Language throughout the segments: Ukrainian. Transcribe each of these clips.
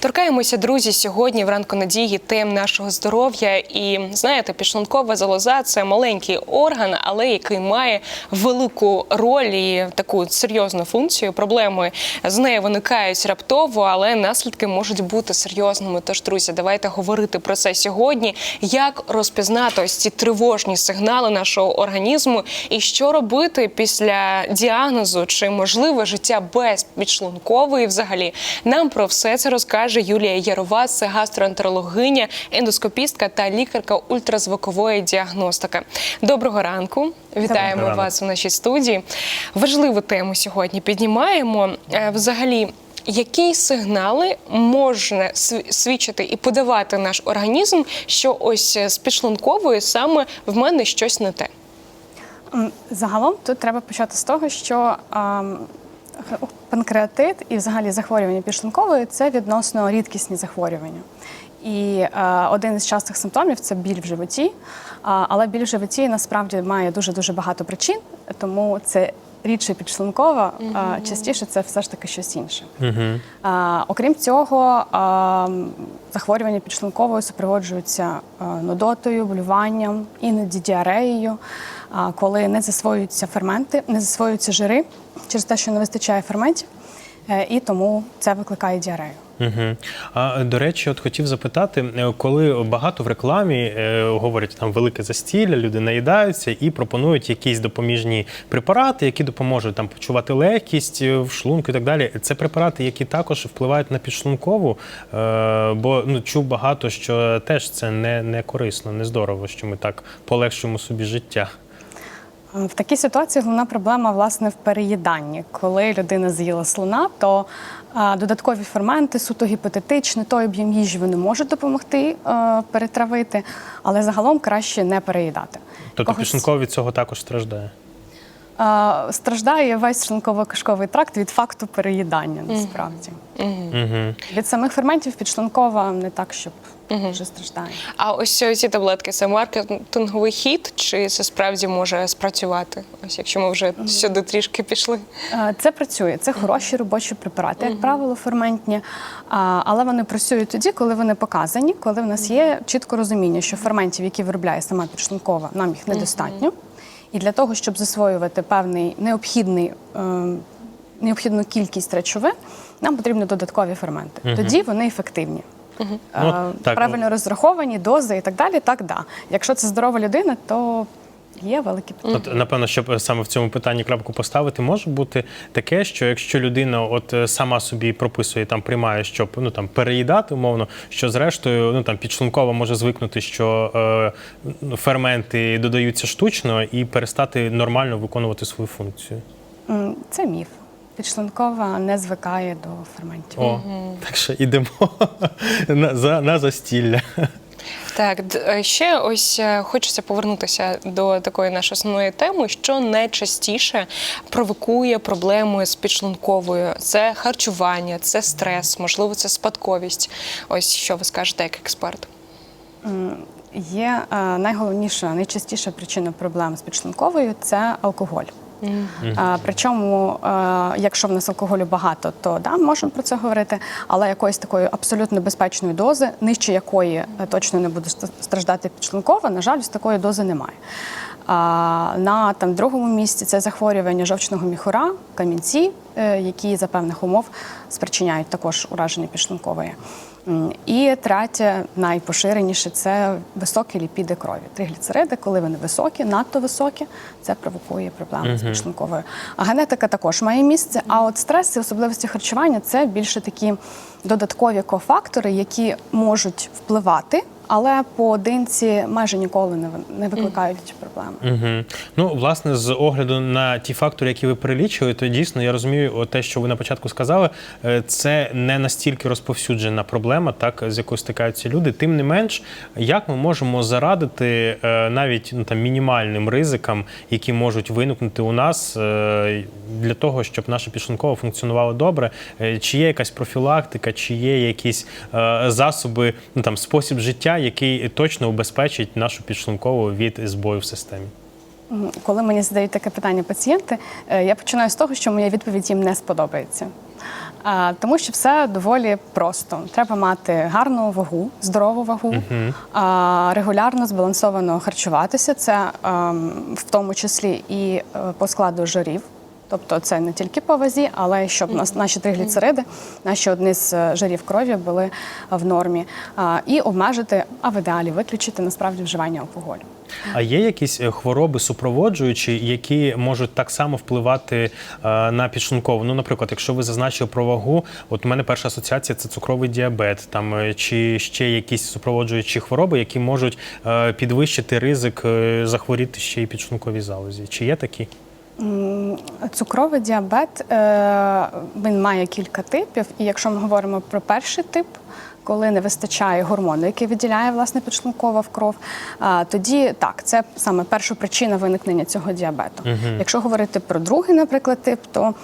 Торкаємося, друзі, сьогодні в ранку надії тем нашого здоров'я. І знаєте, підшлункова залоза це маленький орган, але який має велику роль і таку серйозну функцію. Проблеми з нею виникають раптово, але наслідки можуть бути серйозними. Тож, друзі, давайте говорити про це сьогодні. Як розпізнати ось ці тривожні сигнали нашого організму, і що робити після діагнозу, чи можливе життя без підшлункової взагалі. Нам про все це розкаже Юлія Ярова, це гастроентерологиня, ендоскопістка та лікарка ультразвукової діагностики. Доброго ранку! Вітаємо Доброго вас у нашій студії. Важливу тему сьогодні піднімаємо. Е, Взагалі. Які сигнали можна свідчити і подавати наш організм, що ось з підшлунковою саме в мене щось не те? Загалом тут треба почати з того, що ем, панкреатит і взагалі захворювання підшлункової це відносно рідкісні захворювання. І е, один із частих симптомів це біль в животі. А, але біль в животі насправді має дуже дуже багато причин, тому це рідше підшлункова, а частіше це все ж таки щось інше. А, окрім цього, а, захворювання підшлунковою супроводжуються нудотою, болюванням, іноді діареєю, а, коли не засвоюються ферменти, не засвоюються жири. Через те, що не вистачає ферментів, і тому це викликає діарею. Угу. А до речі, от хотів запитати, е, коли багато в рекламі е, говорять там велике застілля, люди наїдаються і пропонують якісь допоміжні препарати, які допоможуть там почувати легкість е, в шлунку і так далі. Це препарати, які також впливають на підшлункову, е, бо ну чув багато, що теж це не, не корисно, не здорово, що ми так полегшуємо собі життя. В такій ситуації головна проблема власне в переїданні. Коли людина з'їла слона, то додаткові ферменти, суто гіпотетичні, той об'єм їжі вони можуть допомогти е, перетравити, але загалом краще не переїдати. Тобто Когось- підшлунковий від цього також страждає. Страждає весь шлунково-кишковий тракт від факту переїдання, насправді. Угу. Від самих ферментів підшлункова не так, щоб дуже страждає. А ось ці таблетки це маркетинговий хід, чи це справді може спрацювати? Ось якщо ми вже сюди трішки пішли. Це працює. Це хороші робочі препарати, як правило, ферментні. Але вони працюють тоді, коли вони показані, коли в нас є чітко розуміння, що ферментів, які виробляє сама підшлункова, нам їх недостатньо. І для того, щоб засвоювати певний необхідний. е, Необхідну кількість речовин, нам потрібні додаткові ферменти. Тоді вони ефективні. Е, Ну, так, правильно розраховані, дози і так далі. Так, да. Якщо це здорова людина, то є великі питання. От напевно, щоб саме в цьому питанні крапку поставити, може бути таке, що якщо людина от е, сама собі прописує там, приймає, щоб ну там переїдати, умовно, що зрештою ну там підшлунково може звикнути, що е, ну, ферменти додаються штучно і перестати нормально виконувати свою функцію. Це міф. Підшлункова не звикає до ферментів. О, так що йдемо на, за, на застілля. Так, е, ще ось е, хочеться повернутися до такої нашої основної теми, що найчастіше провокує проблеми з підшлунковою. Це харчування, це стрес, можливо, це спадковість. Ось що ви скажете як експерт? Є е, найголовніша, найчастіша причина проблем з підшлунковою це алкоголь. А, Причому, е, якщо в нас алкоголю багато, то да, можемо про це говорити, але якоїсь такої абсолютно безпечної дози, нижче якої е, точно не буде страждати підшлункова, на жаль, з такої дози немає. А, на там другому місці це захворювання жовчного міхура, камінці, е, які за певних умов спричиняють також ураження підшлункової. І третє, найпоширеніше це високі ліпіди крові. Тригліцериди, коли вони високі, надто високі, це провокує проблеми з підшлунковою. А генетика також має місце. А от стрес і особливості харчування це більше такі додаткові кофактори, які можуть впливати, але поодинці майже ніколи не не викликають проблеми. Угу. Ну, власне, з огляду на ті фактори, які ви перелічили, то дійсно я розумію, те, що ви на початку сказали, е, це не настільки розповсюджена проблема, так з якою стикаються люди. Тим не менш, як ми можемо зарадити е, навіть ну, там мінімальним ризикам, які можуть виникнути у нас е, для того, щоб наша підшлункова функціонувала добре, чи є якась профілактика, чи є якісь е, засоби, ну там спосіб життя, який точно убезпечить нашу підшлункову від збою в системі. Коли мені задають таке питання пацієнти, е, я починаю з того, що моя відповідь їм не сподобається. Тому що все доволі просто. Треба мати гарну вагу, здорову вагу, а, регулярно збалансовано харчуватися. Це ем, в тому числі і е, по складу жирів. Тобто це не тільки по вазі, але щоб нас наші тригліцериди, наші одні з е, жирів крові були в нормі. А, І обмежити, а в ідеалі виключити насправді вживання алкоголю. А є якісь е, хвороби супроводжуючі, які можуть так само впливати е, на підшлункову? Ну, наприклад, якщо ви зазначили про вагу, от у мене перша асоціація це цукровий діабет, там е, чи ще якісь супроводжуючі хвороби, які можуть е, підвищити ризик е, захворіти ще й підшлунковій залозі. Чи є такі? Цукровий діабет е, він має кілька типів, і якщо ми говоримо про перший тип, коли не вистачає гормону, який виділяє власне підшлункова в кров, тоді так, це саме перша причина виникнення цього діабету. Якщо говорити про другий, наприклад, тип, то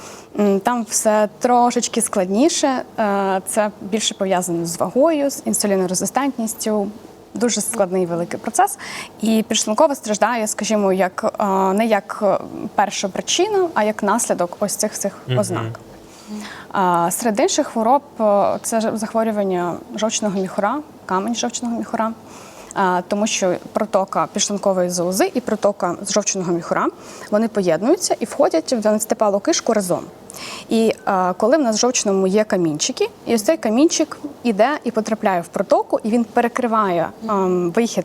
там все трошечки складніше. Е, Це більше пов'язано з вагою, з інсулінорезистентністю, Дуже складний великий процес, і підшлункова страждає, скажімо, як е, не як е, перша причина, а як наслідок ось цих цих ознак. А серед інших хвороб е, це захворювання жовчного міхура, камень жовчного міхура. А, Тому що протока підшлункової залози і протока жовчного міхура вони поєднуються і входять в 12-палу кишку разом. І а, коли в нас в жовчному є камінчики, і ось цей камінчик іде і потрапляє в протоку, і він перекриває ем, вихід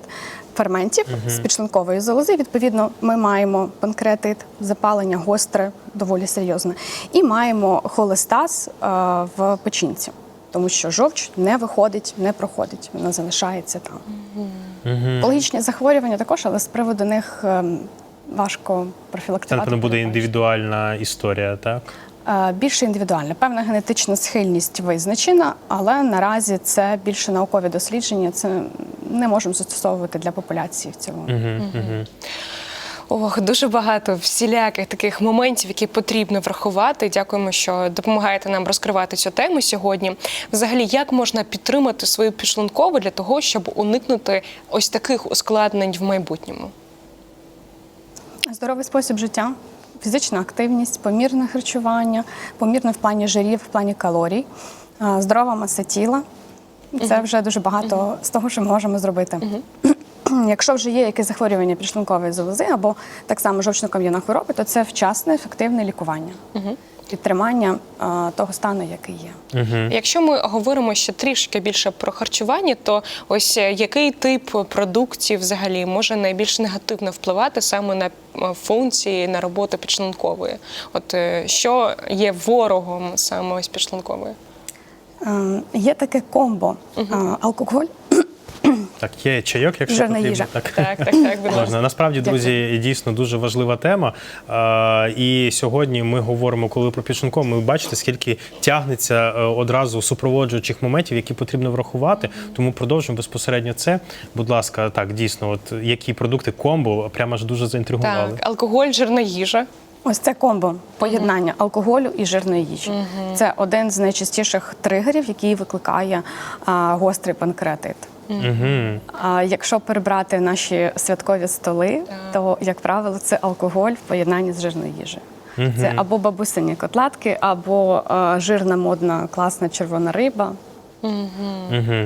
ферментів з підшлункової залози. Відповідно, ми маємо панкреатит, запалення гостре, доволі серйозне, і маємо холестаз е, в печінці. Тому що жовч не виходить, не проходить, вона залишається там. Онкологічні захворювання також, але з приводу них ем, важко Це профілактувати. напевно буде індивідуальна історія, так? Е, Більше індивідуальна. Певна генетична схильність визначена, але наразі це більше наукові дослідження. Це не можемо застосовувати для популяції в цілому. Ох, дуже багато всіляких таких моментів, які потрібно врахувати. Дякуємо, що допомагаєте нам розкривати цю тему сьогодні. Взагалі, як можна підтримати свою підшлункову для того, щоб уникнути ось таких ускладнень в майбутньому? Здоровий спосіб життя, фізична активність, помірне харчування, помірне в плані жирів, в плані калорій, здорова маса тіла. Це вже дуже багато з того, що ми можемо зробити. Якщо вже є якесь захворювання підшлункової залози або так само жовчно-кам'яна хвороби, то це вчасне ефективне лікування, підтримання е, того стану, який є. Якщо ми говоримо ще трішки більше про харчування, то ось е, який тип продуктів взагалі може найбільш негативно впливати саме на е, функції на роботу підшлункової? От що є ворогом саме ось підшлункової? Е, Є таке комбо е, алкоголь. Так, є чайок, якщо Жирна потрібно. їжа. Так. Так, так, так, будь ласка. Можна. Насправді, друзі, дійсно дуже важлива тема. Е, І сьогодні ми говоримо, коли про підшлунков, ми бачите, скільки тягнеться е, одразу супроводжуючих моментів, які потрібно врахувати. Тому продовжуємо безпосередньо це. Будь ласка, так дійсно, от які продукти комбо прямо ж дуже заінтригували. Так, алкоголь, жирна їжа. Ось це комбо поєднання алкоголю і жирної їжі. Це один з найчастіших тригерів, який викликає а, гострий панкреатит. Угу. А якщо перебрати наші святкові столи, то як правило це алкоголь в поєднанні з жирною їжею. Це або бабусині котлетки, або е, жирна, модна, класна червона риба,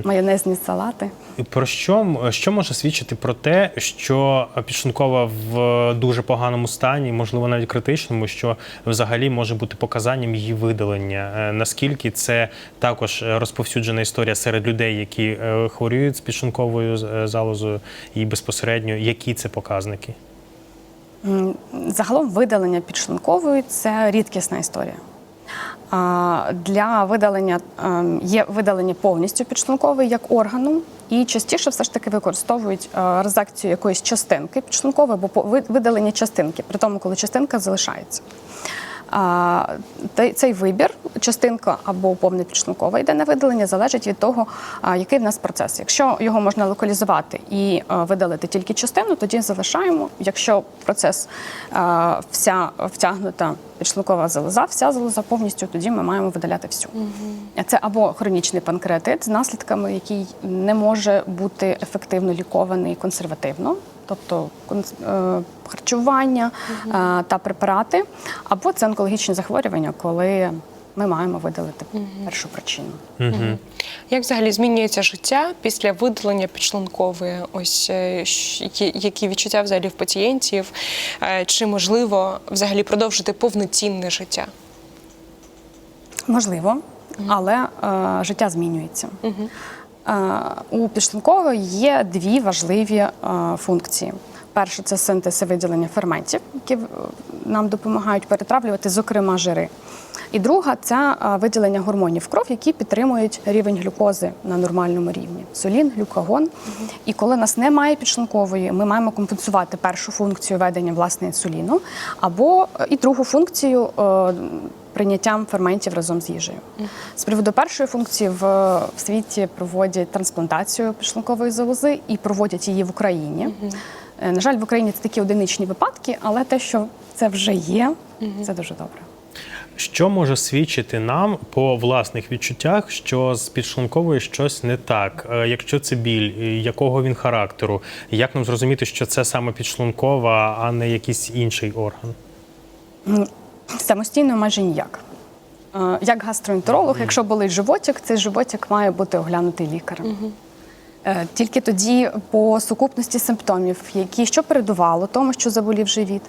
майонезні салати. Про що, що може свідчити про те, що підшлункова в дуже поганому стані, можливо, навіть критичному, що взагалі може бути показанням її видалення? Е, Наскільки це також розповсюджена історія серед людей, які е, хворіють з підшлунковою з- е, залозою, і безпосередньо які це показники? Загалом видалення підшлункової це рідкісна історія. Для видалення є видалення повністю підшлункової як органу, і частіше все ж таки використовують резекцію якоїсь частинки підшлункової або видалення частинки, при тому, коли частинка залишається. Цей вибір, частинка або повне підшлункове йде на видалення, залежить від того, який в нас процес. Якщо його можна локалізувати і видалити тільки частину, тоді залишаємо. Якщо процес вся втягнута підшлункова залоза, вся залоза повністю, тоді ми маємо видаляти всю. Це або хронічний панкреатит з наслідками, який не може бути ефективно лікований консервативно. Тобто е, харчування е, та препарати, або це онкологічні захворювання, коли ми маємо видалити першу причину. Угу. Як взагалі змінюється життя після видалення підшлункової? Ось е, які відчуття взагалі в пацієнтів? Чи можливо взагалі продовжити повноцінне життя? Можливо, але е, життя змінюється. Е, у підшлункової є дві важливі е, функції. Перше це синтез і виділення ферментів, які е, нам допомагають перетравлювати, зокрема, жири. І друга це е, виділення гормонів в кров, які підтримують рівень глюкози на нормальному рівні. Солін, глюкагон. І коли нас немає підшлункової, ми маємо компенсувати першу функцію ведення власне інсуліну, або е, і другу функцію е, прийняттям ферментів разом з їжею. З приводу першої функції в, в світі проводять трансплантацію підшлункової залози і проводять її в Україні. Е, На жаль, в Україні це такі одиничні випадки, але те, що це вже є, це дуже добре. Що може свідчити нам по власних відчуттях, що з підшлунковою щось не так? Е, Якщо це біль, е, якого він характеру? Як нам зрозуміти, що це саме підшлункова, а не якийсь інший орган? Самостійно майже ніяк. Е, Як гастроентеролог, якщо болить животик, цей животик має бути оглянутий лікарем. Тільки тоді по сукупності симптомів, які що передувало тому, що заболів живіт,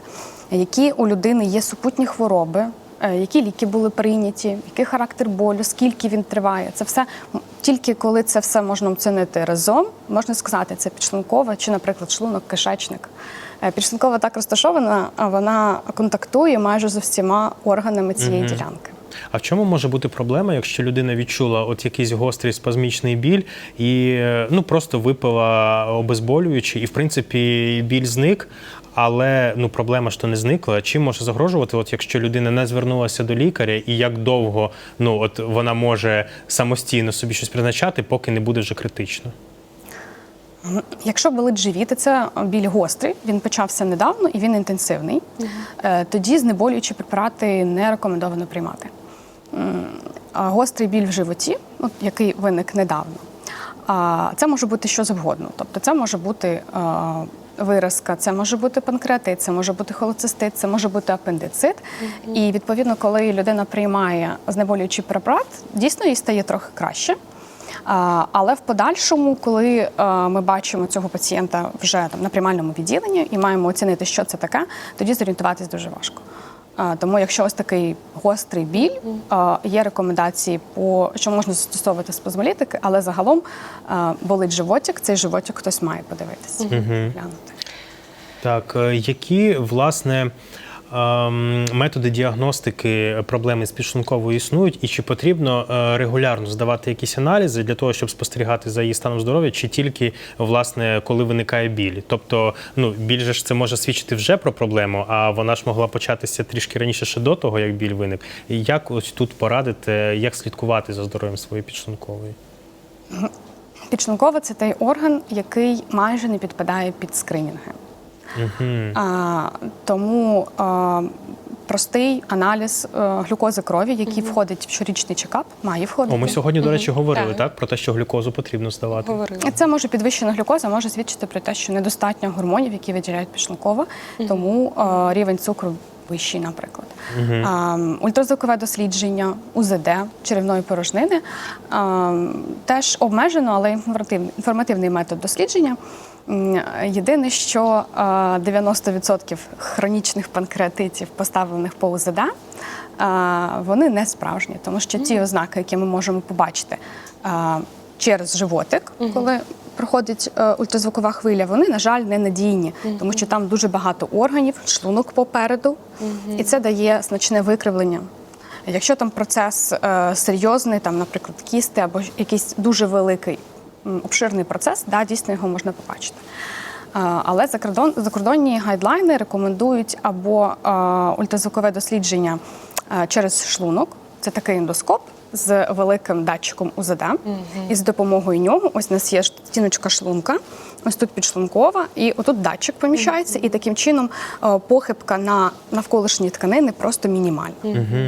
які у людини є супутні хвороби, які ліки були прийняті, який характер болю, скільки він триває. Це все тільки коли це все можна оцінити разом, можна сказати, це підшлункова чи, наприклад, шлунок, кишечник. Е, Підшлункова так розташована, а вона контактує майже з усіма органами цієї ділянки. А в чому може бути проблема, якщо людина відчула от якийсь гострий спазмічний біль і е, ну просто випила обезболюючи, і в принципі біль зник, але ну проблема ж то не зникла. Чим може загрожувати, от якщо людина не звернулася до лікаря, і як довго ну от вона може самостійно собі щось призначати, поки не буде вже критично? Якщо болить живіт, це біль гострий, він почався недавно і він інтенсивний, е, тоді знеболюючі препарати не рекомендовано приймати. А гострий біль в животі, от, який виник недавно, а, це може бути що завгодно. Тобто це може бути а, виразка, це може бути панкреатит, це може бути холецистит, це може бути апендицит. І відповідно, коли людина приймає знеболюючий препарат, дійсно їй стає трохи краще. А, Але в подальшому, коли е, ми бачимо цього пацієнта вже там на приймальному відділенні і маємо оцінити, що це таке, тоді зорієнтуватись дуже важко. Тому, якщо ось такий гострий біль, є рекомендації по що можна застосовувати спазмолітики, але загалом болить животик, цей животик хтось має подивитися, глянути. Так, е, які власне методи діагностики проблеми з підшлунковою існують, і чи потрібно е, регулярно здавати якісь аналізи для того, щоб спостерігати за її станом здоров'я, чи тільки власне коли виникає біль? Тобто, ну більше ж це може свідчити вже про проблему, а вона ж могла початися трішки раніше ще до того, як біль виник. Як ось тут порадити, як слідкувати за здоров'ям своєї підшлункової? Підшлункова це той орган, який майже не підпадає під скринінги. А, тому а, простий аналіз а, глюкози крові, який входить в щорічний чекап, має входити. О, ми сьогодні, до речі, говорили Так. так про те, що глюкозу потрібно здавати. Говорили. Це може підвищена глюкоза, може свідчити про те, що недостатньо гормонів, які виділяють підшлункова, тому а, рівень цукру вищий, наприклад. А, ультразвукове дослідження, УЗД черевної порожнини а, теж обмежено, але інформативний, інформативний метод дослідження. Єдине, що 90% хронічних панкреатитів, поставлених по УЗД, а, вони не справжні, тому що ті ознаки, які ми можемо побачити через животик, коли проходить е, ультразвукова хвиля, вони, на жаль, не надійні, тому що там дуже багато органів, шлунок попереду, і це дає значне викривлення. Якщо там процес е, серйозний, там, наприклад, кісти або якийсь дуже великий обширний процес, да, дійсно його можна побачити. Але закордонні гайдлайни рекомендують або ультразвукове дослідження через шлунок, це такий ендоскоп з великим датчиком УЗД, і з допомогою нього ось у нас є стіночка шлунка, ось тут підшлункова, і отут датчик поміщається, і таким чином похибка на навколишні тканини просто мінімальна.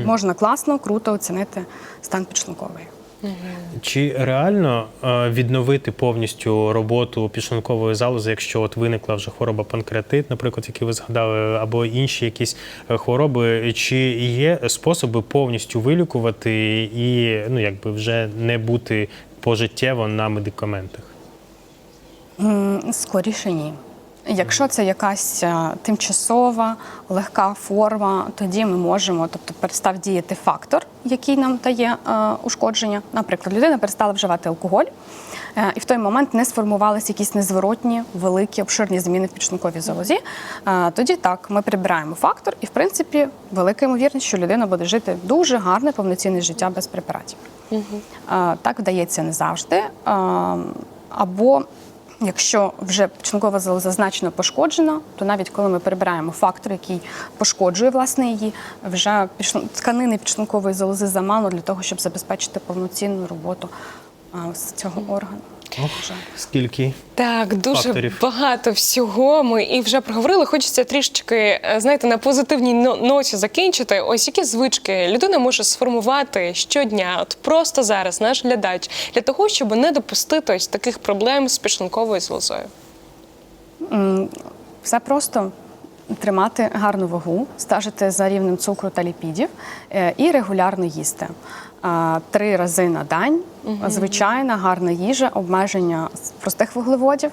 Можна класно, круто оцінити стан підшлункової. Чи реально е, відновити повністю роботу підшлункової залози, якщо от виникла вже хвороба панкреатит, наприклад, які ви згадали, або інші якісь е, хвороби? Чи є способи повністю вилікувати і ну якби вже не бути пожиттєво на медикаментах? Скоріше ні. Якщо це якась е, тимчасова легка форма, тоді ми можемо, тобто перестав діяти фактор, який нам дає е, ушкодження. Наприклад, людина перестала вживати алкоголь, е, і в той момент не сформувалися якісь незворотні, великі, обширні зміни в підшлунковій залозі. Тоді так, ми прибираємо фактор, і в принципі велика ймовірність, що людина буде жити дуже гарне, повноцінне життя без препаратів. Е, Так вдається не завжди. Е, Або Якщо вже підшлункова залоза значно пошкоджена, то навіть коли ми перебираємо фактор, який пошкоджує власне її, вже тканини підшлункової залози замало для того, щоб забезпечити повноцінну роботу цього органу. Скільки? Так, дуже Факторів. багато всього ми і вже проговорили. Хочеться трішечки, е, знаєте, на позитивній но- ноті закінчити. Ось які звички людина може сформувати щодня, от просто зараз, наш глядач, для того, щоб не допустити ось таких проблем з підшлунковою залозою. М, Все просто тримати гарну вагу, стежити за рівнем цукру та ліпідів е, і регулярно їсти. Три рази на день звичайна гарна їжа, обмеження простих вуглеводів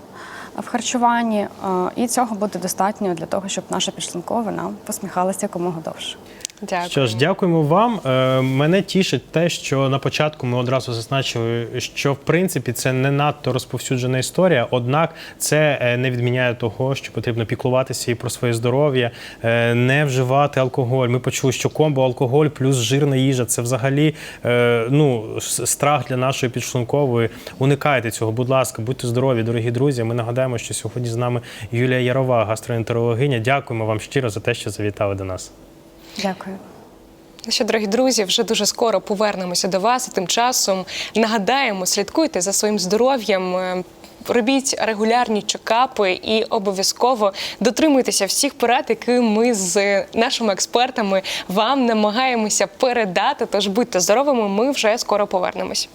в харчуванні. І цього буде достатньо для того, щоб наша підшлункова нам посміхалася якомога довше. Дякую. Що ж, дякуємо вам. Е, Мене тішить те, що на початку ми одразу зазначили, що в принципі це не надто розповсюджена історія, однак це е, не відміняє того, що потрібно піклуватися і про своє здоров'я, е, не вживати алкоголь. Ми почули, що комбо алкоголь плюс жирна їжа це взагалі е, ну, страх для нашої підшлункової. Уникайте цього, будь ласка, будьте здорові, дорогі друзі. Ми нагадаємо, що сьогодні з нами Юлія Ярова, гастроентерологиня. Дякуємо вам щиро за те, що завітали до нас. Дякую. Ну що, дорогі друзі, вже дуже скоро повернемося до вас. Тим часом нагадаємо, слідкуйте за своїм здоров'ям. е, Робіть регулярні чекапи і обов'язково дотримуйтеся всіх порад, які ми з нашими експертами вам намагаємося передати. Тож будьте здоровими, ми вже скоро повернемось.